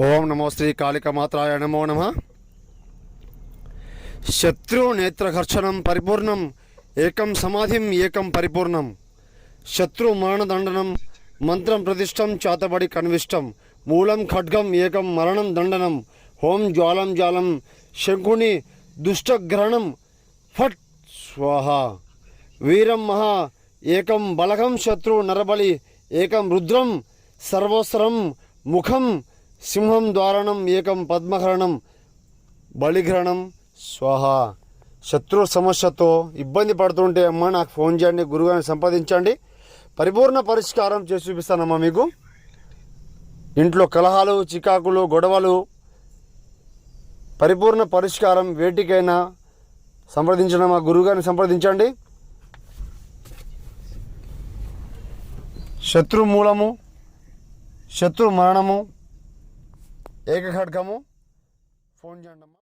ఓం నమో శ్రీ కాళికమాత్రాయ నమో నమ. శత్రు నేత్రఘర్షణం పరిపూర్ణం ఏకం సమాధిం ఏకం పరిపూర్ణం. శత్రు మరణదండనం మంత్రం ప్రతిష్టం చేతబడి కన్విష్టం. మూలం ఖడ్గం ఏకం మరణం దండనం. హోం జ్వాలం జాలం శంకుని దుష్టగ్రహణం. ఫట్ స్వాహ. వీరం మహా ఏకం బలగం శత్రు నరబలి ఏకం రుద్రం సర్వస్రం ముఖం సింహం ద్వారణం ఏకం పద్మహరణం బలిగ్రహణం స్వాహ. శత్రు సమస్యతో ఇబ్బంది పడుతుంటే అమ్మ నాకు ఫోన్ చేయండి గురుగారిని సంపాదించండి పరిపూర్ణ పరిష్కారం చేసి చూపిస్తానమ్మా మీకు. ఇంట్లో కలహాలు చికాకులు గొడవలు పరిపూర్ణ పరిష్కారం వేటికైనా సంప్రదించడం మా గురువుగారిని సంప్రదించండి. శత్రు మూలము శత్రు మరణము ఏకఖడ్గము ఫోన్ చేయండి అమ్మా